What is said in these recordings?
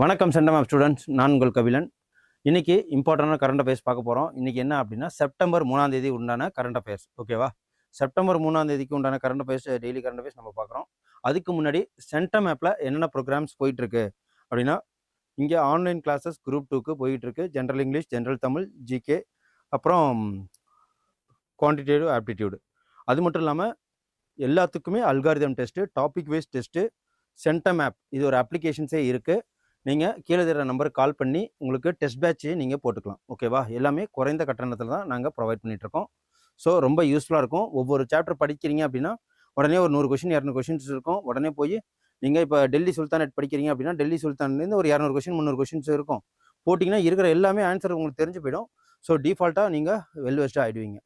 வணக்கம் centum of students. நான் உங்கள் கபிலன். இன்னைக்கு இம்பார்ட்டண்டான கரண்ட் அஃபேர்ஸ் பார்க்க போகிறோம் இன்றைக்கி என்ன அப்படின்னா செப்டம்பர் மூணாம் தேதி உண்டான கரண்ட் அஃபேர்ஸ் ஓகேவா செப்டம்பர் மூணாம் தேதிக்கு உண்டான current affairs daily current affairs நம்ம பார்க்குறோம். அதுக்கு முன்னாடி சென்டம் ஆப்பில் என்னென்ன ப்ரோக்ராம்ஸ் போயிட்டுருக்கு? அப்படின்னா இங்கே ஆன்லைன் கிளாஸஸ் குரூப் டூக்கு போயிட்டுருக்கு. General English general Tamil GK அப்புறம் குவான்டிடேட்டிவ் ஆப்டிடியூடு அது மட்டும் இல்லாமல் எல்லாத்துக்குமே algorithm test topic wise test centum app இது ஒரு அப்ளிகேஷன்ஸே இருக்குது நீங்கள் கீழே தர நம்பருக்கு கால் பண்ணி உங்களுக்கு டெஸ்ட் பேட்ச் நீங்கள் போட்டுக்கலாம். ஓகேவா எல்லாமே குறைந்த கட்டணத்தில் தான் நாங்கள் ப்ரொவைட் பண்ணிகிட்ருக்கோம் ஸோ ரொம்ப யூஸ்ஃபுல்லாக இருக்கும். ஒவ்வொரு சாப்டர் படிக்கிறீங்க அப்படின்னா உடனே ஒரு நூறு கொஷின் இரநூறு கொஷின்ஸ் இருக்கும். உடனே போய் நீங்கள் இப்போ டெல்லி சுல்தானேட் படிக்கிறீங்க அப்படின்னா டெல்லி சுல்தான்லேருந்து ஒரு இரநூறு கொஷின் முந்நூறு கொஷின்ஸ் இருக்கும். போட்டிங்கன்னா இருக்கிற எல்லாமே ஆன்சர் உங்களுக்கு தெரிஞ்சு போயிடும். ஸோ டிஃபால்ட்டாக நீங்கள் வெல் வெஸ்ட்டாக ஆகிடுவீங்க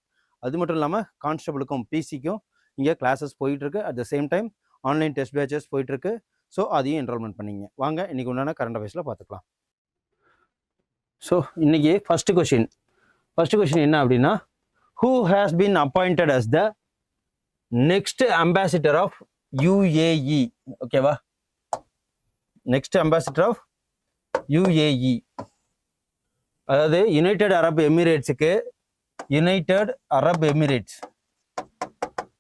அது மட்டும் இல்லாமல் கான்ஸ்டபிளுக்கும் பிசிக்கும் இங்கே கிளாஸஸ் போயிட்டுருக்கு. At the same time online test batches போயிட்டுருக்கு. ஸோ அதையும் என்ரோல்மெண்ட் பண்ணிங்க. வாங்க இன்னைக்கு உண்டான கரண்ட் அஃபேர்ஸில் பார்த்துக்கலாம் ஸோ இன்னைக்கு ஃபர்ஸ்ட் கொஷின் ஃபஸ்ட்டு கொஷின் என்ன அப்படின்னா who has been appointed as the next ambassador of UAE ஓகேவா நெக்ஸ்ட் அம்பாசிடர் ஆஃப் யுஏஇ அதாவது United Arab எமிரேட்ஸுக்கு United Arab Emirates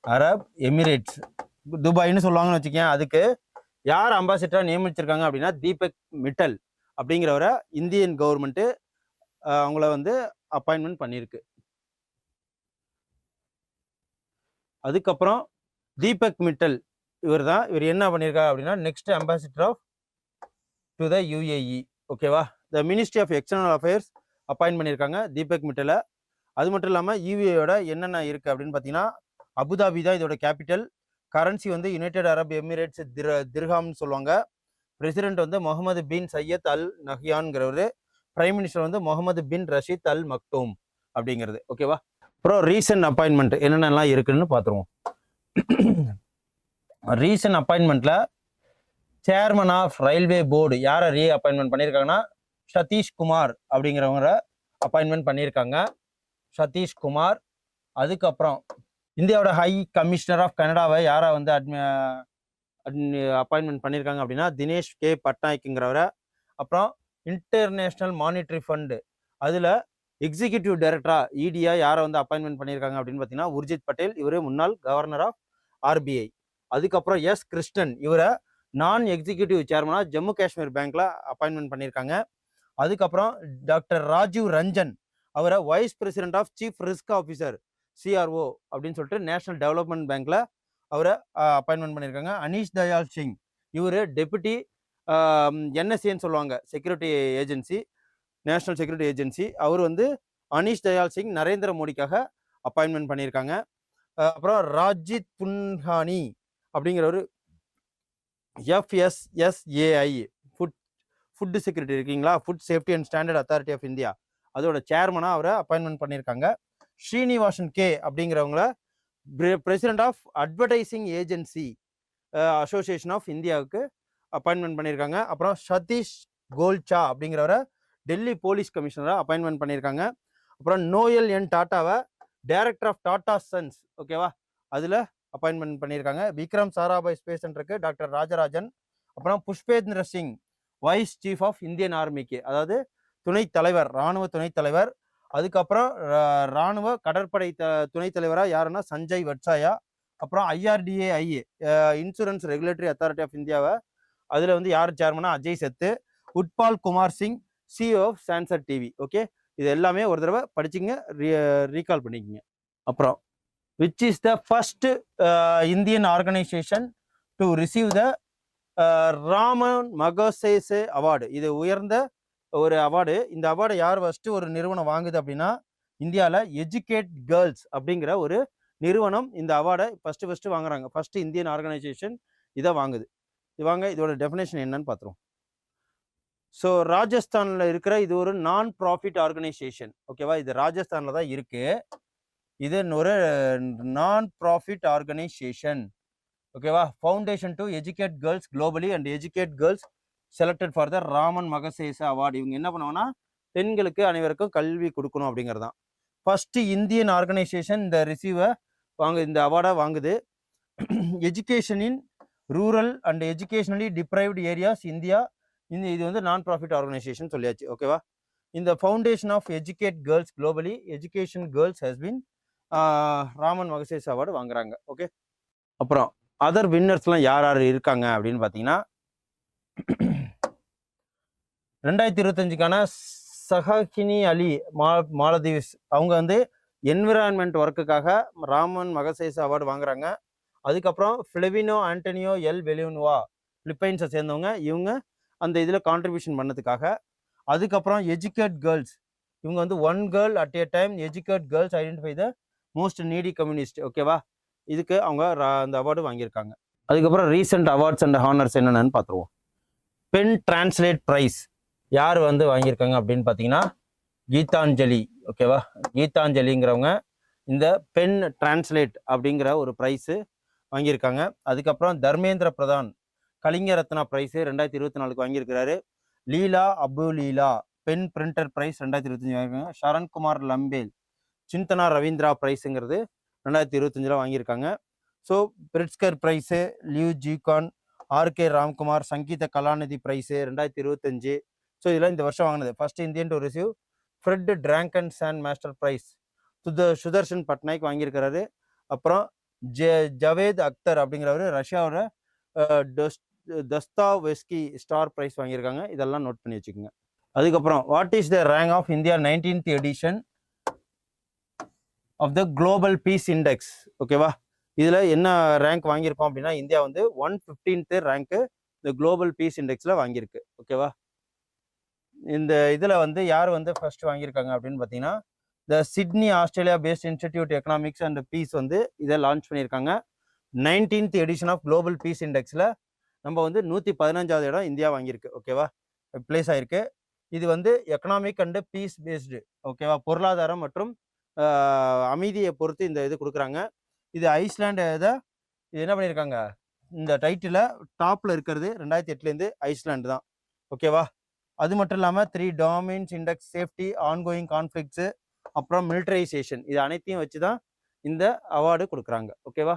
Arab Emirates துபாய்னு சொல்லுவாங்கன்னு வச்சுக்கேன் அதுக்கு யார் அம்பாசிடராக நியமிச்சிருக்காங்க அப்படின்னா தீபக் மிட்டல் அப்படிங்கிறவரை இந்தியன் கவர்மெண்ட்டு அவங்கள வந்து அப்பாயின்மெண்ட் பண்ணியிருக்கு அதுக்கப்புறம் தீபக் மிட்டல் இவர் தான் இவர் என்ன பண்ணியிருக்காரு அப்படின்னா next ambassador of to the UAE ஓகேவா the ministry of external affairs appoint பண்ணியிருக்காங்க தீபக் மிட்டலை அது மட்டும் இல்லாமல் யூஏயோட என்னென்ன இருக்குது அப்படின்னு பார்த்தீங்கன்னா அபுதாபி தான் இதோட கேபிட்டல் கரன்சி வந்து யுனைடெட் அரப் எமிரேட்ஸ் திர திர்ஹாம்னு சொல்லுவாங்க. பிரசிடென்ட் வந்து முகமது பின் சையத் அல் நஹியான்ங்கிறவர். பிரைம் மினிஸ்டர் வந்து முகமது பின் ரஷீத் அல் மக்டூம் அப்படிங்கிறது. ஓகேவா அப்புறம் ரீசன்ட் அப்பாயின்மெண்ட் என்னென்னலாம் இருக்குன்னு பார்த்துருவோம் ரீசன்ட் அப்பாயின்மெண்ட்டில் சேர்மன் ஆஃப் ரயில்வே போர்டு யாரை ரீ அப்பாயின்மெண்ட் பண்ணியிருக்காங்கன்னா சதீஷ் குமார் அப்பாயின்மெண்ட் பண்ணியிருக்காங்க சதீஷ் குமார் அதுக்கப்புறம் இந்தியாவோட ஹை கமிஷனர் ஆஃப் கனடாவை யாரை வந்து அட்மி அப்பாயின்மெண்ட் பண்ணியிருக்காங்க அப்படின்னா தினேஷ் கே. பட்நாயக்குங்கிறவரை. அப்புறம் இன்டர்நேஷ்னல் மானிட்டரி ஃபண்டு அதில் எக்ஸிக்யூட்டிவ் டைரக்டரா இடியா யாரை வந்து அப்பாயின்மெண்ட் பண்ணியிருக்காங்க அப்படின்னு பார்த்தீங்கன்னா உர்ஜித் பட்டேல் இவர் முன்னாள் கவர்னர் ஆஃப் ஆர்பிஐ அதுக்கப்புறம் எஸ் கிருஷ்ணன் இவரை நான் எக்ஸிக்யூட்டிவ் சேர்மனாக ஜம்மு காஷ்மீர் பேங்க்ல அப்பாயின்மெண்ட் பண்ணியிருக்காங்க அதுக்கப்புறம் டாக்டர் ராஜீவ் ரஞ்சன் அவரை vice president of chief risk officer CRO அப்படின்னு சொல்லிட்டு நேஷனல் டெவலப்மெண்ட் பேங்க்கில் அவரை அப்பாயின்மெண்ட் பண்ணியிருக்காங்க. அனீஷ் தயால் சிங். இவர் டெபுட்டி என்எஸ்ஏன்னு சொல்லுவாங்க. Security agency national security agency அவர் வந்து அனீஷ் தயால் சிங் நரேந்திர மோடிக்காக அப்பாயின்மெண்ட் பண்ணியிருக்காங்க. அப்புறம் ராஜித் புன்ஹானி அப்படிங்கிறவர் எஃப்எஸ்எஸ்ஏஐ ஃபுட் ஃபுட்டு செக்யூரிட்டி இருக்கீங்களா? Food safety and standard authority of India அதோட சேர்மனாக அவரை அப்பாயின்மெண்ட் பண்ணியிருக்காங்க. Srinivasan K அப்படிங்கிறவங்கள president of advertising agency association of இந்தியாவுக்கு அப்பாயின்மெண்ட் பண்ணியிருக்காங்க. அப்புறம் சதீஷ் கோல்ச்சா அப்படிங்கிறவரை டெல்லி போலீஸ் கமிஷனராக அப்பாயின்மெண்ட் பண்ணியிருக்காங்க. அப்புறம் நோயல் என் டாட்டாவை டைரக்டர் ஆஃப் டாடா சன்ஸ் ஓகேவா அதில் அப்பாயின்மெண்ட் பண்ணியிருக்காங்க. விக்ரம் சாராபாய் ஸ்பேஸ் சென்டருக்கு டாக்டர் ராஜராஜன். அப்புறம் Pushpendra Singh vice chief of Indian ஆர்மிக்கு அதாவது துணைத் தலைவர் ராணுவ துணைத் தலைவர். அதுக்கப்புறம் ரா- ராணுவ கடற்படை த துணைத் தலைவராக யாருன்னா சஞ்சய் வட்சாயா. அப்புறம் IRDAI insurance regulatory authority of இந்தியாவை. அதில் வந்து யார் சேர்மனா Ajay Seth. Utpal Kumar Singh CEO of Sansad TV okay? இது எல்லாமே ஒரு தடவை படிச்சுங்க ரீகால் பண்ணிக்கோங்க. அப்புறம் which is the first Indian organisation to receive the Ramon Magsaysay award. இது உயர்ந்த ஒரு அவார்டு இந்த அவார்டை யார் ஃபஸ்ட்டு ஒரு நிறுவனம் வாங்குது அப்படின்னா இந்தியாவில் எஜுகேட் கேர்ள்ஸ் அப்படிங்கிற ஒரு நிறுவனம் இந்த அவார்டை ஃபஸ்ட்டு ஃபஸ்ட்டு வாங்குறாங்க. ஃபஸ்ட்டு இந்தியன் ஆர்கனைசேஷன் இதை வாங்குது. இது வாங்க இதோட டெஃபினேஷன் என்னன்னு பார்த்துருவோம் ஸோ ராஜஸ்தானில் இருக்கிற இது ஒரு நான் ப்ராஃபிட் ஆர்கனைசேஷன் ஓகேவா இது ராஜஸ்தானில் தான் இருக்குது இது ஒரு நான் ப்ராஃபிட் ஆர்கனைசேஷன் ஓகேவா foundation to educate girls globally and educate girls selected for the Ramon Magsaysay award இவங்க என்ன பண்ணுவாங்கன்னா பெண்களுக்கு அனைவருக்கும் கல்வி கொடுக்கணும் அப்படிங்கிறது தான் ஃபர்ஸ்ட் இந்தியன் ஆர்கனைசேஷன் இந்த ரிசீவை வாங்க இந்த அவார்டை வாங்குது. எஜுகேஷனின் rural and educationally deprived areas India இந்த இது வந்து நான் ப்ராஃபிட் ஆர்கனைசேஷன் சொல்லியாச்சு ஓகேவா இந்த foundation of educate girls globally education girls has been Ramon Magsaysay award வாங்குறாங்க. ஓகே அப்புறம் அதர் வின்னர்ஸ்லாம் யார் யார் இருக்காங்க அப்படின்னு பார்த்தீங்கன்னா ரெண்டாயிரத்தி இருபத்தஞ்சுக்கான சஹஹினி அலி மா மாலதீவ்ஸ் அவங்க வந்து என்விரான்மெண்ட் ஒர்க்குக்காக ராமன் மகசேஸ் அவார்டு வாங்குறாங்க. அதுக்கப்புறம் ஃபிளவினோ ஆண்டனியோ எல் வெலியூன்வா பிலிப்பைன்ஸை சேர்ந்தவங்க. இவங்க அந்த இதில் கான்ட்ரிபியூஷன் பண்ணதுக்காக. அதுக்கப்புறம் எஜுகேட் கேர்ள்ஸ் இவங்க வந்து one girl at a time educate girls identify the most needy communist ஓகேவா இதுக்கு அவங்க அந்த அவார்டு வாங்கியிருக்காங்க. அதுக்கப்புறம் ரீசெண்ட் அவார்ட்ஸ் அண்ட் ஹானர்ஸ் என்னென்னு பார்த்துருவோம் பென் டிரான்ஸ்லேட் ப்ரைஸ் யார் வந்து வாங்கியிருக்காங்க அப்படின்னு பார்த்தீங்கன்னா கீதாஞ்சலி ஓகேவா கீதாஞ்சலிங்கிறவங்க இந்த பென் டிரான்ஸ்லேட் அப்படிங்கிற ஒரு ப்ரைஸு வாங்கியிருக்காங்க. அதுக்கப்புறம் தர்மேந்திர பிரதான் கலிங்க ரத்னா ப்ரைஸு ரெண்டாயிரத்தி இருபத்தி நாலுக்கு வாங்கியிருக்கிறாரு. Leila Aboulela PEN Pinter prize ரெண்டாயிரத்தி இருபத்தஞ்சு வாங்கியிருக்காங்க. சரண்குமார் லம்பேல் சிந்தனா ரவீந்திரா ப்ரைஸுங்கிறது ரெண்டாயிரத்தி இருபத்தஞ்சில் வாங்கியிருக்காங்க. So Pritzker prize Liu Jiakun RK Ramkumar Sangita Kalanidhi prize ரெண்டாயிரத்தி இருபத்தஞ்சு ஸோ இதெல்லாம் இந்த வருஷம் வாங்கினது. First Indian to receive Fred and sand master prize சுத Sudarshan Patnaik வாங்கியிருக்கிறாரு. அப்புறம் ஜெ ஜவேத் அக்தர் அப்படிங்கிறவர் ரஷ்யாவோட தஸ்தா வெஸ்கி ஸ்டார் ப்ரைஸ் வாங்கியிருக்காங்க. இதெல்லாம் நோட் பண்ணி வச்சுக்கோங்க. அதுக்கப்புறம் what is the rank of India nineteenth edition of the global peace index ஓகேவா இதில் என்ன ரேங்க் வாங்கியிருக்கோம் அப்படின்னா இந்தியா வந்து ஒன் ஃபிஃப்டீன்த்து ரேங்க்கு இந்த குளோபல் பீஸ் இண்டெக்ஸில் வாங்கியிருக்கு. ஓகேவா இந்த இதில் வந்து யார் வந்து ஃபர்ஸ்ட் வாங்கியிருக்காங்க அப்படின்னு பார்த்தீங்கன்னா the Sydney Australia based institute economics and peace வந்து இதை லான்ச் பண்ணியிருக்காங்க. Nineteenth edition of global peace இண்டெக்ஸில் நம்ம வந்து நூற்றி பதினஞ்சாவது இடம் இந்தியா வாங்கியிருக்கு ஓகேவா பிளேஸ் ஆகிருக்கு இது வந்து எக்கனாமிக் அண்டு பீஸ் பேஸ்டு ஓகேவா பொருளாதாரம் மற்றும் அமைதியை பொறுத்து இந்த இது கொடுக்குறாங்க. இது ஐஸ்லாண்டு இதை இது என்ன பண்ணியிருக்காங்க? இந்த டைட்டில் டாப்பில் இருக்கிறது ரெண்டாயிரத்தி எட்டுலேருந்து ஐஸ்லாண்டு தான் ஓகேவா அது மட்டும் இல்லாமல் three domains index safety ongoing conflicts அப்புறம் மிலிட்டரைசேஷன் இது அனைத்தையும் வச்சு தான் இந்த அவார்டு கொடுக்குறாங்க. ஓகேவா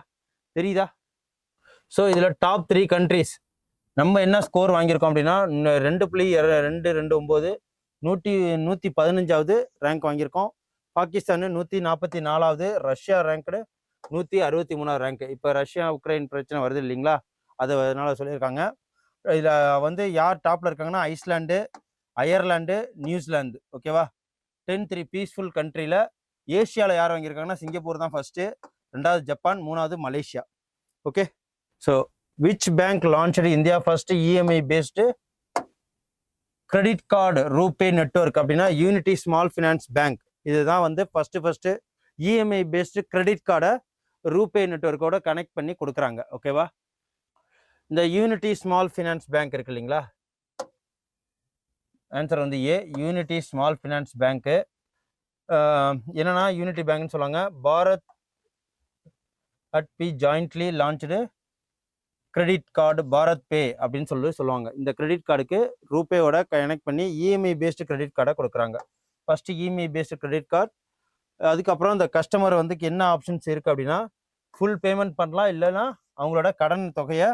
தெரியுதா? ஸோ இதில் டாப் த்ரீ கண்ட்ரீஸ் நம்ம என்ன ஸ்கோர் வாங்கியிருக்கோம் அப்படின்னா ரெண்டு புள்ளி ரெண்டு ரெண்டு ஒம்பது நூற்றி நூற்றி பதினஞ்சாவது ரேங்க் வாங்கியிருக்கோம். பாகிஸ்தானு நூற்றி நாற்பத்தி நாலாவது ரஷ்யா ரேங்க்டு நூற்றி அறுபத்தி மூணாவது ரேங்க் இப்போ ரஷ்யா உக்ரைன் பிரச்சனை வருது இல்லைங்களா? அதை அதனால் சொல்லியிருக்காங்க. இதில் வந்து யார் டாப்பில் இருக்காங்கன்னா ஐஸ்லாண்டு அயர்லாண்டு நியூசிலாந்து. ஓகேவா டென் த்ரீ பீஸ்ஃபுல் கண்ட்ரியில் ஏஷியாவில் யார் வாங்கியிருக்காங்கன்னா சிங்கப்பூர் தான் ஃபர்ஸ்ட்டு ரெண்டாவது ஜப்பான் மூணாவது Malaysia. Okay so which bank launched India first EMI based credit card RuPay network அப்படின்னா யூனிட்டி ஸ்மால் ஃபினான்ஸ் பேங்க் இதுதான் வந்து first first EMI based credit கார்டை ரூபே நெட்வொர்க்கோட கனெக்ட் பண்ணி கொடுக்குறாங்க. ஓகேவா இந்த யூனிட்டி ஸ்மால் ஃபினான்ஸ் பேங்க் இருக்கு இல்லைங்களா? ஆன்சர் வந்து ஏ யூனிட்டி ஸ்மால் ஃபினான்ஸ் பேங்க்கு என்னன்னா யூனிட்டி பேங்க்னு சொல்லுவாங்க. Bharat at P jointly launch credit card BharatPe அப்படின்னு சொல்லி சொல்லுவாங்க. இந்த கிரெடிட் கார்டுக்கு ரூபேவோட கனெக்ட் பண்ணி இஎம்ஐ பேஸ்டு கிரெடிட் கார்டை கொடுக்குறாங்க. First EMI based credit card அதுக்கப்புறம் இந்த கஸ்டமர் வந்து என்ன ஆப்ஷன்ஸ் இருக்குது அப்படின்னா ஃபுல் பேமெண்ட் பண்ணலாம் இல்லைன்னா அவங்களோட கடன் தொகையை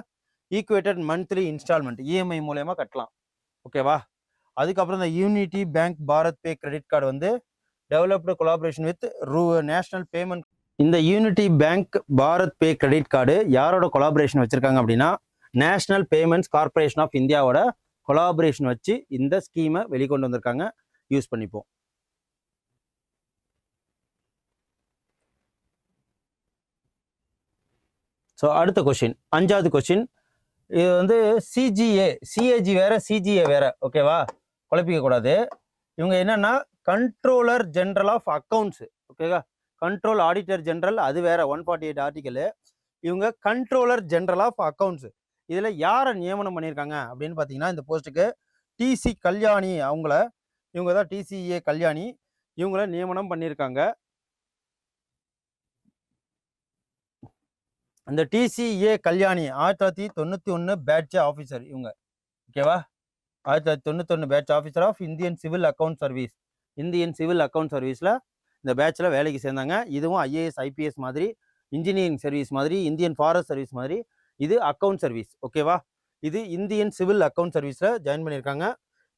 ஈக்குவேட்டட் மந்த்லி இன்ஸ்டால்மெண்ட் இஎம்ஐ மூலயமா கட்டலாம். ஓகேவா அதுக்கப்புறம் இந்த unity bank BharatPe credit card வந்து டெவலப்டு கொலாபரேஷன் வித் ரூ நேஷனல் பேமெண்ட் இந்த unity bank BharatPe credit card யாரோட கொலாபரேஷன் வச்சுருக்காங்க அப்படின்னா நேஷனல் பேமெண்ட்ஸ் கார்பரேஷன் ஆஃப் இந்தியாவோட கொலாபரேஷன் வச்சு இந்த ஸ்கீமை வெளிக்கொண்டு வந்திருக்காங்க. யூஸ் பண்ணிப்போம். ஸோ அடுத்த கொஷின் அஞ்சாவது கொஷின் இது வந்து சிஜிஏ சிஏஜி வேற சிஜிஏ வேற ஓகேவா குழப்பிக்க கூடாது. இவங்க என்னன்னா கண்ட்ரோலர் ஜென்ரல் ஆஃப் அக்கௌண்ட்ஸ் ஓகேவா கண்ட்ரோல் ஆடிட்டர் ஜென்ரல் அது வேற ஒன் ஃபார்ட்டி எயிட் ஆர்டிக்கலு இவங்க கண்ட்ரோலர் ஜென்ரல் ஆஃப் அக்கௌண்ட்ஸ் இதில் யாரை நியமனம் பண்ணியிருக்காங்க அப்படின்னு பார்த்தீங்கன்னா இந்த போஸ்ட்டுக்கு டிசி கல்யாணி அவங்கள இவங்க தான் டிசிஏ கல்யாணி இவங்கள நியமனம் பண்ணியிருக்காங்க அந்த டிசிஏ கல்யாணி ஆயிரத்தி தொள்ளாயிரத்தி தொண்ணூற்றி ஒன்று பேட்ச் ஆஃபீஸர் இவங்க. ஓகேவா ஆயிரத்தி தொள்ளாயிரத்தி தொண்ணூத்தொன்று batch officer of Indian civil account service Indian civil account சர்வீஸில் இந்த பேட்சில் வேலைக்கு சேர்ந்தாங்க. இதுவும் ஐஏஎஸ் ஐபிஎஸ் மாதிரி இன்ஜினியரிங் சர்வீஸ் மாதிரி இந்தியன் ஃபாரஸ்ட் சர்வீஸ் மாதிரி. இது அக்கௌண்ட் சர்வீஸ் ஓகேவா இது இந்தியன் சிவில் அக்கௌண்ட் சர்வீஸில் ஜாயின் பண்ணியிருக்காங்க.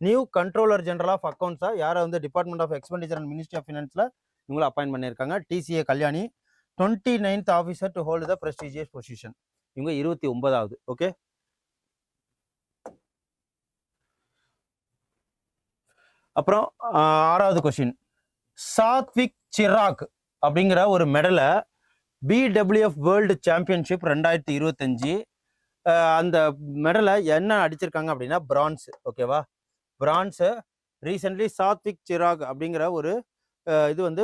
நியூ கண்ட்ரோலர் ஜென்ரல் ஆஃப் அக்கௌண்ட்ஸாக யாரை வந்து department of expenditure and ministry of ஃபினான்ஸில் இவங்களை அப்பாயின் பண்ணியிருக்காங்க. TCA Kalyani. Twenty ninth officer to hold the prestigious position இவங்க இருபத்தி ஒன்பதாவது ஓகே அப்புறம் ஆறாவது கொஸ்டின் சாத்விக் சிராக் அப்படிங்கிற ஒரு மெடலை பிடபிள்யூஎஃப் வேர்ல்டு சாம்பியன்ஷிப் ரெண்டாயிரத்தி இருபத்தஞ்சு அந்த மெடலை என்ன அடிச்சிருக்காங்க அப்படின்னா பிரான்ஸ் ஓகேவா பிரான்ஸு ரீசெண்ட்லி சாத்விக் சிராக் அப்படிங்கிற ஒரு இது வந்து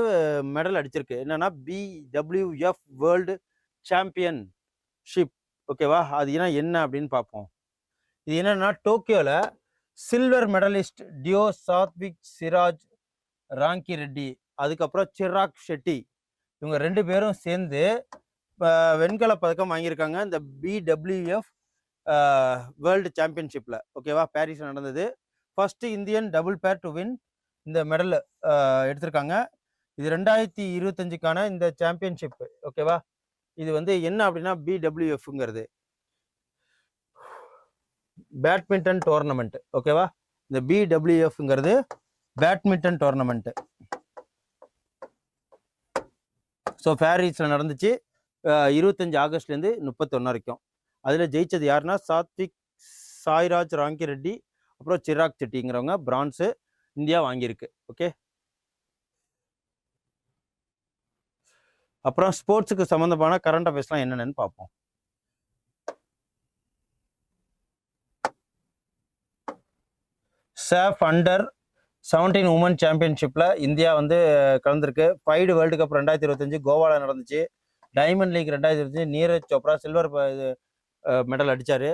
மெடல் அடிச்சிருக்கு. என்னன்னா பிடபிள்யூஎஃப் வேர்ல்டு சாம்பியன்ஷிப் ஓகேவா? அது ஏன்னா என்ன அப்படின்னு பார்ப்போம். இது என்னன்னா டோக்கியோவில் silver medallist duo Satwiksairaj Rankireddy அதுக்கப்புறம் சிராக் ஷெட்டி இவங்க ரெண்டு பேரும் சேர்ந்து வெண்கல பதக்கம் வாங்கியிருக்காங்க. இந்த பிடபிள்யூஎஃப் வேர்ல்டு சாம்பியன்ஷிப்பில் ஓகேவா? பாரிஸில் நடந்தது. First Indian double pair to win இந்த மெடல் எடுத்திருக்காங்க. இது ரெண்டாயிரத்தி இருபத்தஞ்சுக்கான இந்த சாம்பியன்ஷிப் ஓகேவா இது வந்து என்ன அப்படின்னா பிடபிள்யூஎஃப்ங்கிறது பேட்மிண்டன் டோர்னமெண்ட் ஓகேவா இந்த பிடபிள்யூஎஃப்ங்கிறது பேட்மிண்டன் டோர்னமெண்ட் ஸோ பாரிஸில் நடந்துச்சு. இருபத்தஞ்சி ஆகஸ்ட்லேருந்து முப்பத்தொன்று வரைக்கும். அதில் ஜெயிச்சது யாருன்னா சாத்விக் சாய்ராஜ் ராங்கி ரெட்டி அப்புறம் சிராக் செட்டிங்கிறவங்க பிரான்ஸு இந்தியா வாங்கியிருக்கு. ஓகே? அப்புறம் ஸ்போர்ட்ஸுக்கு சம்மந்தமான கரண்ட் அஃபேர்ஸ்லாம் என்னென்னு பார்ப்போம். சேஃப் அண்டர் செவன்டீன் உமன் சாம்பியன்ஷிப்பில் இந்தியா வந்து கலந்துருக்கு. ஃபைடு வேர்ல்டு கப் ரெண்டாயிரத்தி இருபத்தஞ்சு கோவாவில் நடந்துச்சு. டைமண்ட் லீக் ரெண்டாயிரத்தி இருபத்தஞ்சு நீரஜ் சோப்ரா சில்வர் இது மெடல் அடித்தார்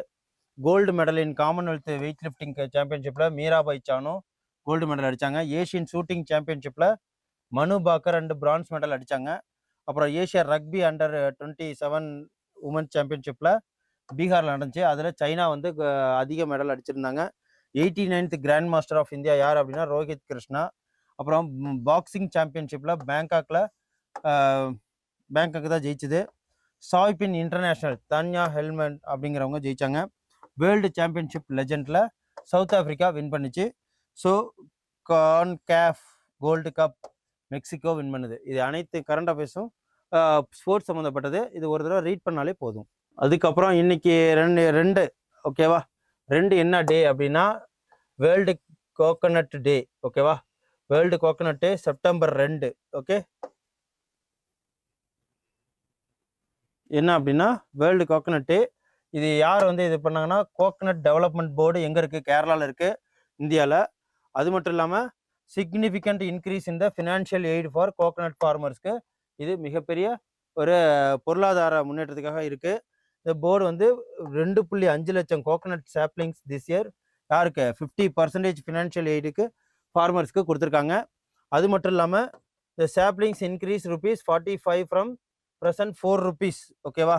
gold medal in commonwealth weightlifting சாம்பியன்ஷிப்பில் Mirabai Chanu gold medal அடித்தாங்க Asian shooting சாம்பியன்ஷிப்பில் Manu Bhaker and bronze medal அடித்தாங்க அப்புறம் Asia rugby under twenty seven women சாம்பியன்ஷிப்பில் பீகாரில் நடந்துச்சு. அதில் சைனா வந்து அதிக medal அடிச்சிருந்தாங்க. Eighty ninth grand master of India யார் அப்படின்னா ரோஹித் கிருஷ்ணா. அப்புறம் பாக்ஸிங் சாம்பியன்ஷிப்பில் பேங்காக்கில் பேங்காக் தான் ஜெயிச்சுது. சாய்பின் இன்டர்நேஷ்னல் தன்யா ஹெல்மெட் அப்படிங்கிறவங்க ஜெயித்தாங்க வேர்ல்டு சாம்பியன்ஷிப் லெஜெண்டில் சவுத் ஆஃப்ரிக்கா வின் பண்ணிச்சு. So CONCACAF gold cup Mexico win பண்ணுது. இது அனைத்து கரண்ட் அஃபேர்ஸும் ஸ்போர்ட்ஸ் சம்மந்தப்பட்டது இது ஒரு தடவை ரீட் பண்ணாலே போதும். அதுக்கப்புறம் இன்னைக்கு ரெண்டு ரெண்டு ஓகேவா ரெண்டு என்ன டே அப்படின்னா வேர்ல்டு கோகனட் டே ஓகேவா வேர்ல்டு கோகனட் டே செப்டம்பர் ரெண்டு ஓகே என்ன அப்படின்னா வேர்ல்டு கோகனட் டே இது யார் வந்து இது பண்ணாங்கன்னா கோகனட் டெவலப்மெண்ட் போர்டு எங்கே இருக்குது கேரளாவில் இருக்குது இந்தியாவில் அது மட்டும் இல்லாமல் significant increase in the financial aid for coconut ஃபார்மர்ஸ்க்கு இது மிகப்பெரிய ஒரு பொருளாதார முன்னேற்றத்துக்காக இருக்குது இந்த போர்டு வந்து ரெண்டு புள்ளி அஞ்சு லட்சம் கோகனட் சாப்ளிங்ஸ் திஸ் இயர் யாருக்கு? ஃபிஃப்டி பர்சன்டேஜ் ஃபினான்ஷியல் எய்டுக்கு ஃபார்மர்ஸ்க்கு கொடுத்துருக்காங்க. அது மட்டும் இல்லாமல் இந்த saplings increase rupees forty five from present four rupees ஓகேவா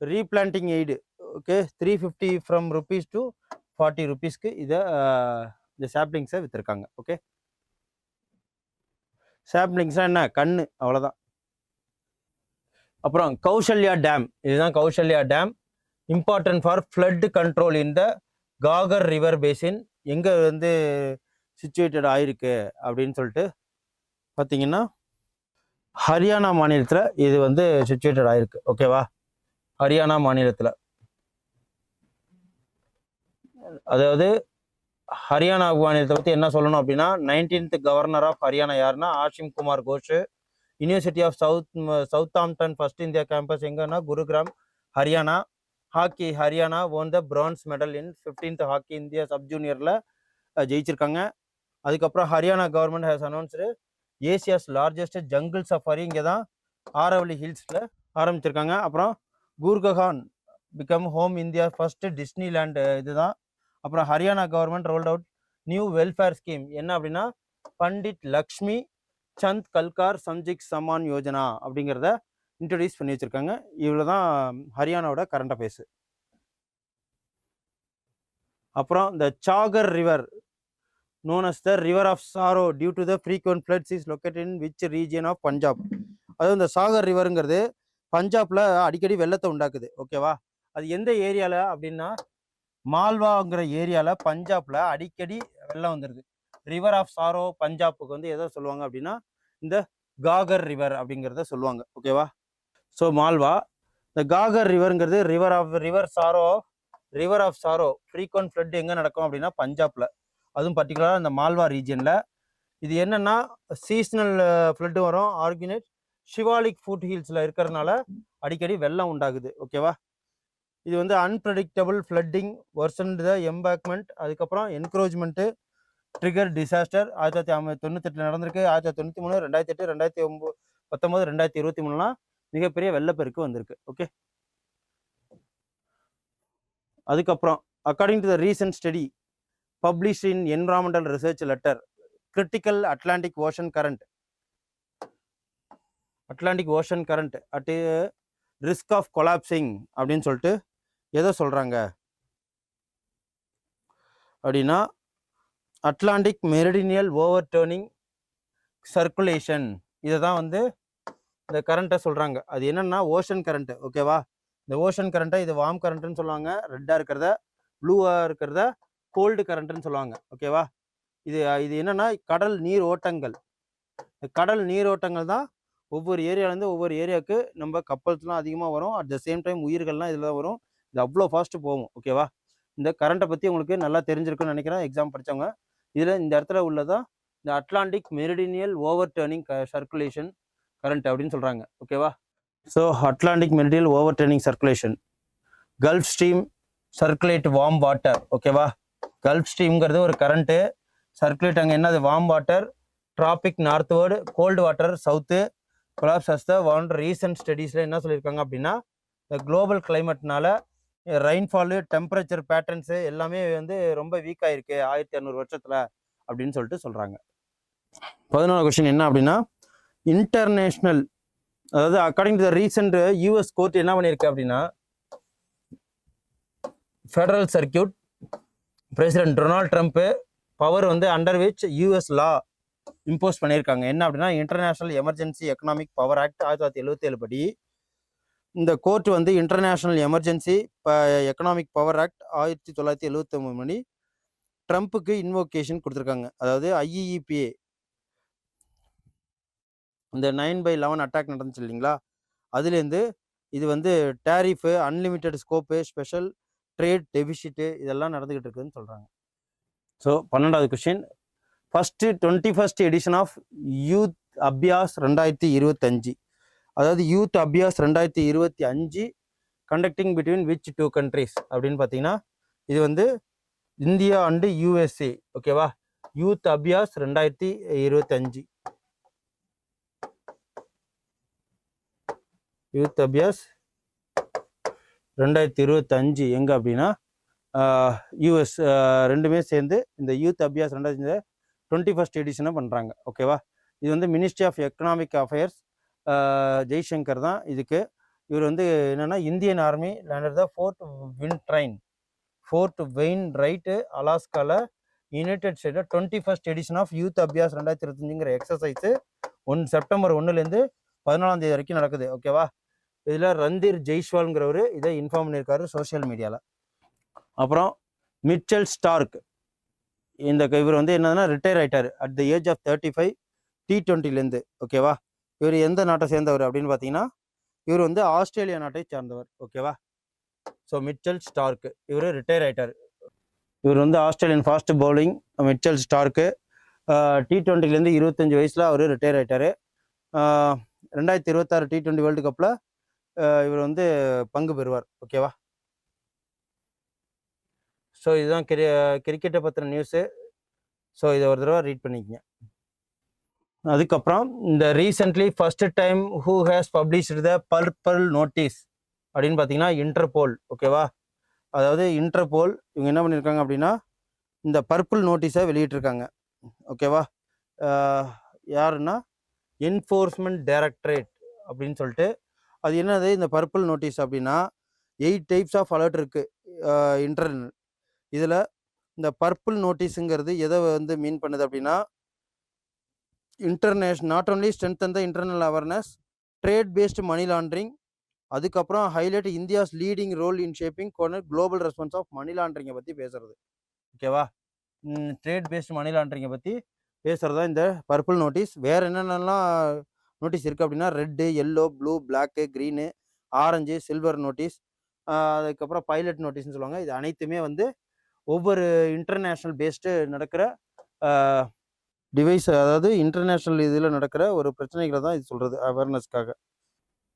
replanting aid okay three fifty from rupees to forty ருபீஸ்க்கு இதை இந்த சாப்ளிங்ஸை விற்றுருக்காங்க ஓகே சாப்ளிங்ஸ்னால் என்ன? கண் அவ்வளோதான் அப்புறம் கௌசல்யா டேம் இதுதான் Kaushalya dam important for flood control in the Ghaggar river basin எங்கே வந்து சுச்சுவேட்டட் ஆயிருக்கு அப்படின்னு சொல்லிட்டு பார்த்தீங்கன்னா ஹரியானா மாநிலத்தில் இது வந்து சுச்சுவேட்டட் ஆயிருக்கு. ஓகேவா ஹரியானா மாநிலத்தில். அதாவது ஹரியானா மாநிலத்தை பற்றி என்ன சொல்லணும் அப்படின்னா நைன்டீன்த் கவர்னர் ஆஃப் ஹரியானா யாருன்னா Ashim Kumar Ghosh. University of South Southampton first India campus எங்கன்னா Gurugram Haryana. Hockey Haryana won the bronze medal in fifteenth hockey India sub ஜூனியரில் ஜெயிச்சிருக்காங்க. அதுக்கப்புறம் Haryana government has announced Asia's largest jungle safari இங்கே தான் ஆரவலி ஹில்ஸில் ஆரம்பிச்சிருக்காங்க. அப்புறம் Gurgaon become home India first Disneyland இதுதான் அப்புறம் Haryana government rolled out new welfare scheme என்ன அப்படின்னா பண்டிட் லக்ஷ்மி சந்த் கல்கார் சம்ஜிக் சமான் யோஜனா அப்படிங்கிறத இன்ட்ரடியூஸ் பண்ணி வச்சுருக்காங்க. இவ்வளோ தான் ஹரியானாவோட கரண்ட் அஃபேர்ஸ் அப்புறம் இந்த Ghaggar river known as the river of sorrow due to the frequent floods is located in which region of Punjab அதாவது இந்த சாகர் ரிவருங்கிறது பஞ்சாப்ல அடிக்கடி வெள்ளத்தை உண்டாக்குது. ஓகேவா அது எந்த ஏரியாவில் அப்படின்னா மால்வாங்கிற ஏரியால பஞ்சாப்ல அடிக்கடி வெள்ளம் வந்துருது. ரிவர் ஆஃப் சாரோ பஞ்சாப்புக்கு வந்து எதை சொல்லுவாங்க அப்படின்னா இந்த காகர் ரிவர் அப்படிங்கிறத சொல்லுவாங்க. ஓகேவா ஸோ மால்வா இந்த Ghaggar ரிவருங்கிறது river of river sorrow river of sorrow frequent flood எங்கே நடக்கும் அப்படின்னா பஞ்சாப்ல. அதுவும் பர்டிகுலராக இந்த மால்வா ரீஜனில் இது என்னன்னா சீஸ்னல் ஃப்ளட்டு வரும். ஆர்கினேட் ஷிவாலிக் ஃபுட் ஹில்ஸில் இருக்கிறதுனால அடிக்கடி வெள்ளம் உண்டாகுது. ஓகேவா இது வந்து unpredictable flooding worsen the embankment அதுக்கப்புறம் என்க்ரோச்மெண்ட்டு ட்ரிகர் டிசாஸ்டர் ஆயிரத்தி தொள்ளாயிரத்தி தொண்ணூத்தெட்டில் நடந்திருக்கு. ஆயிரத்தி தொள்ளாயிரத்தி தொண்ணூற்றி மூணு ரெண்டாயிரத்தி எட்டு ரெண்டாயிரத்தி ஒம்பது பத்தொம்போது ரெண்டாயிரத்தி இருபத்தி மூணுலாம் மிகப்பெரிய வெள்ளப்பெருக்கு வந்திருக்கு. ஓகே அதுக்கப்புறம் according to the recent study publish in environmental research letter critical Atlantic ocean current Atlantic ocean current at risk of collapsing அப்படின்னு சொல்லிட்டு எதை சொல்கிறாங்க அப்படின்னா Atlantic meridional overturning circulation இதை தான் வந்து இந்த கரண்ட்டை சொல்கிறாங்க அது என்னென்னா ஓஷன் கரண்ட்டு ஓகேவா இந்த ஓஷன் கரண்ட்டை இது வார்ம் கரண்ட்டுன்னு சொல்லுவாங்க. ரெட்டாக இருக்கிறத ப்ளூவாக இருக்கிறத கோல்டு கரண்ட்டுன்னு சொல்லுவாங்க. ஓகேவா இது இது என்னென்னா கடல் நீர் ஓட்டங்கள். இந்த கடல் நீர் ஓட்டங்கள் தான் ஒவ்வொரு ஏரியாலேருந்து ஒவ்வொரு ஏரியாவுக்கு நம்ம கப்பல்ஸ்லாம் அதிகமாக வரும். அட் த சேம் டைம் உயிர்கள்லாம் இதில் தான் வரும். இது அவ்வளோ ஃபாஸ்ட்டு போகும் ஓகேவா இந்த கரண்ட்டை பற்றி உங்களுக்கு நல்லா தெரிஞ்சிருக்குன்னு நினைக்கிறேன் எக்ஸாம் படித்தவங்க இதில் இந்த இடத்துல உள்ளதான் இந்த Atlantic meridional overturning circulation current அப்படின்னு சொல்கிறாங்க ஓகேவா so Atlantic meridional overturning circulation gulf stream circulate warm water ஓகேவா கல்ஃப் ஸ்ட்ரீம்ங்கிறது ஒரு கரண்ட்டு சர்க்குலேட் அங்கே என்னது? Warm water tropic northward cold water south collapse as the one recent ஸ்டடீஸில் என்ன சொல்லியிருக்காங்க அப்படின்னா இந்த குளோபல் கிளைமேட்னால ரெயின்ஃபாலு டெம்பரேச்சர் பேட்டர்ன்ஸு எல்லாமே வந்து ரொம்ப வீக் ஆயிருக்கு. ஆயிரத்தி இரநூறு வருஷத்தில் அப்படின்னு சொல்லிட்டு சொல்கிறாங்க பதினோரு கொஸ்டின் என்ன அப்படின்னா இன்டர்நேஷ்னல் அதாவது according to the recent US court என்ன பண்ணியிருக்கு அப்படின்னா federal circuit president Donald Trump power வந்து under which US law impose பண்ணியிருக்காங்க. என்ன அப்படின்னா international emergency economic power act ஆயிரத்தி தொள்ளாயிரத்தி எழுபத்தேழு படி இந்த கோர்ட் வந்து international emergency economic power act ஆயிரத்தி தொள்ளாயிரத்தி எழுபத்தி ஒன்பது மணி ட்ரம்ப்புக்கு இன்வோகேஷன் கொடுத்துருக்காங்க. அதாவது ஐஇஇபிஏ இந்த நைன் பை லெவன் அட்டாக் நடந்துச்சு இல்லைங்களா? அதுலேருந்து இது வந்து tariff unlimited scope special trade deficit இதெல்லாம் நடந்துக்கிட்டு இருக்குதுன்னு சொல்கிறாங்க ஸோ பன்னெண்டாவது question first twenty first edition of youth Abhyas ரெண்டாயிரத்தி இருபத்தஞ்சு. அதாவது யூத் அபியாஸ் ரெண்டாயிரத்தி இருபத்தி அஞ்சு conducting between which two countries அப்படின்னு பார்த்தீங்கன்னா இது வந்து இந்தியா அண்டு யூஎஸ்ஏ ஓகேவா யூத் அபியாஸ் ரெண்டாயிரத்தி இருபத்தஞ்சு யூத் அபியாஸ் ரெண்டாயிரத்தி இருபத்தஞ்சு எங்கே அப்படின்னா யூஎஸ் ரெண்டுமே சேர்ந்து இந்த யூத் அபியாஸ் ரெண்டாயிரத்தி டுவெண்ட்டி ஃபஸ்ட் எடிஷனை பண்ணுறாங்க ஓகேவா இது வந்து ministry of economic affairs Jaishankar தான் இதுக்கு. இவர் வந்து என்னென்னா Indian army landed the Fort Wainwright. Fort Wainwright அலாஸ்காவில் United ஸ்டேட்டில் twenty first edition of youth Abhyas ரெண்டாயிரத்தி இருபத்தஞ்சுங்கிற எக்ஸசைஸு ஒன் செப்டம்பர் ஒன்றுலேருந்து பதினாலாம் தேதி வரைக்கும் நடக்குது. ஓகேவா? இதில் ரந்தீர் ஜெய்ஸ்வால்ங்கிறவர் இதை இன்ஃபார்ம் பண்ணியிருக்காரு சோஷியல் மீடியாவில் அப்புறம் மிச்சல் ஸ்டார்க். இந்த இவர் வந்து என்னதுன்னா ரிட்டையர் ஆகிட்டார் at the age of thirty five T டுவெண்ட்டிலேருந்து ஓகேவா? இவர் எந்த நாட்டை சேர்ந்தவர் அப்படின்னு பார்த்தீங்கன்னா இவர் வந்து ஆஸ்திரேலியா நாட்டை சார்ந்தவர். ஓகேவா ஸோ மிச்சல் ஸ்டார்க்கு இவர் ரிட்டையர் ஆயிட்டார். இவர் வந்து Australian fast bowling Mitchell Starc T ட்வெண்ட்டிலேருந்து இருபத்தஞ்சி வயசில் அவர் ரிட்டையர் ஆயிட்டார். ரெண்டாயிரத்தி இருபத்தாறு டி டுவெண்ட்டி வேர்ல்டு கப்பில் இவர் வந்து பங்கு பெறுவார். ஓகேவா ஸோ இதுதான் கிரி கிரிக்கெட்டை பற்றின நியூஸு ஸோ இதை ஒரு தடவை ரீட் பண்ணிக்கங்க. அதுக்கப்புறம் இந்த recently first time who has published the purple notice அப்படின்னு பார்த்தீங்கன்னா இன்டர்போல் ஓகேவா அதாவது இன்டர்போல் இவங்க என்ன பண்ணியிருக்காங்க அப்படின்னா இந்த பர்பிள் நோட்டீஸை வெளியிட்டிருக்காங்க ஓகேவா யாருன்னா என்ஃபோர்ஸ்மெண்ட் டைரக்டரேட் அப்படின்னு சொல்லிட்டு அது என்னது? இந்த பர்பிள் நோட்டீஸ் அப்படின்னா எயிட் டைப்ஸ் ஆஃப் அலர்ட் இருக்குது இன்டர்னல் இதில் இந்த பர்பிள் நோட்டீஸுங்கிறது எதை வந்து மீன் பண்ணுது அப்படின்னா international not only strength the internal awareness trade based money laundering அதுக்கப்புறம் highlight India's leading role in shaping global response of money லாண்ட்ரிங்கை பற்றி பேசுறது. ஓகேவா ட்ரேட் பேஸ்டு மணி லாண்டரிங்கை பற்றி பேசுகிறது தான் இந்த பர்பிள் நோட்டீஸ் வேறு என்னென்னலாம் நோட்டீஸ் இருக்குது அப்படின்னா red yellow blue black green orange silver notice அதுக்கப்புறம் பைலட் நோட்டீஸ்னு சொல்லுவாங்க. இது அனைத்துமே வந்து ஒவ்வொரு இன்டர்நேஷ்னல் பேஸ்டு நடக்கிற டிவைஸ் அதாவது இன்டர்நேஷ்னல் இதில் நடக்கிற ஒரு பிரச்சனைகளை தான் இது சொல்கிறது அவேர்னஸ்க்காக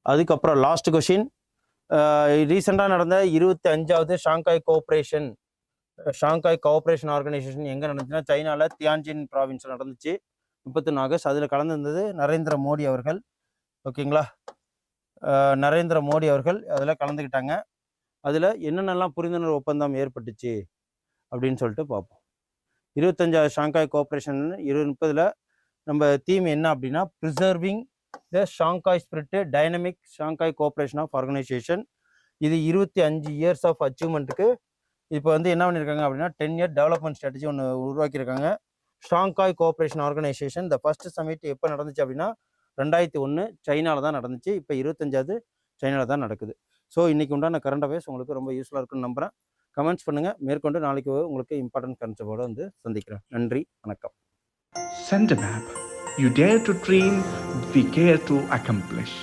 அதுக்கப்புறம் லாஸ்ட் கொஷின் ரீசெண்டாக நடந்த இருபத்தி அஞ்சாவது Shanghai cooperation Shanghai cooperation organisation எங்கே நடந்துச்சுன்னா சைனாவில் தியான்ஜின் ப்ராவின்ஸில் நடந்துச்சு. முப்பத்தொன்று ஆகஸ்ட் அதில் கலந்துருந்தது நரேந்திர மோடி அவர்கள். ஓகேங்களா? நரேந்திர மோடி அவர்கள் அதில் கலந்துக்கிட்டாங்க அதில் என்னென்னலாம் புரிந்துணர்வு ஒப்பந்தம் ஏற்பட்டுச்சு அப்படின்னு சொல்லிட்டு பார்ப்போம் இருபத்தஞ்சாவது ஷாங்காய் கோஆப்ரேஷன் இரு முப்பதில் நம்ம தீம் என்ன அப்படின்னா preserving the Shanghai spirit dynamic Shanghai cooperation of organisation இது இருபத்தி அஞ்சு இயர்ஸ் ஆஃப் அச்சீவ்மெண்ட்டுக்கு இப்போ வந்து என்ன பண்ணியிருக்காங்க அப்படின்னா டென் இயர் டெவலப்மெண்ட் ஸ்ட்ராட்டஜி ஒன்று உருவாக்கியிருக்காங்க. Shanghai cooperation organisation the first summit எப்போ நடந்துச்சு அப்படின்னா ரெண்டாயிரத்தி ஒன்று சைனாவில் தான் நடந்துச்சு. இப்போ இருபத்தஞ்சாவது சைனாவில் தான் நடக்குது. ஸோ இன்றைக்கி உண்டான கரண்ட் அஃபேர்ஸ் உங்களுக்கு ரொம்ப யூஸ்ஃபுல்லாக இருக்குன்னு நம்புகிறேன் கமெண்ட்ஸ் பண்ணுங்கள் மேற்கொண்டு நாளைக்கு உங்களுக்கு இம்பார்ட்டன்ட் கன்செப்டோட வந்து சந்திக்கிறேன். நன்றி வணக்கம். Sent map you dare to dream we care to accomplish.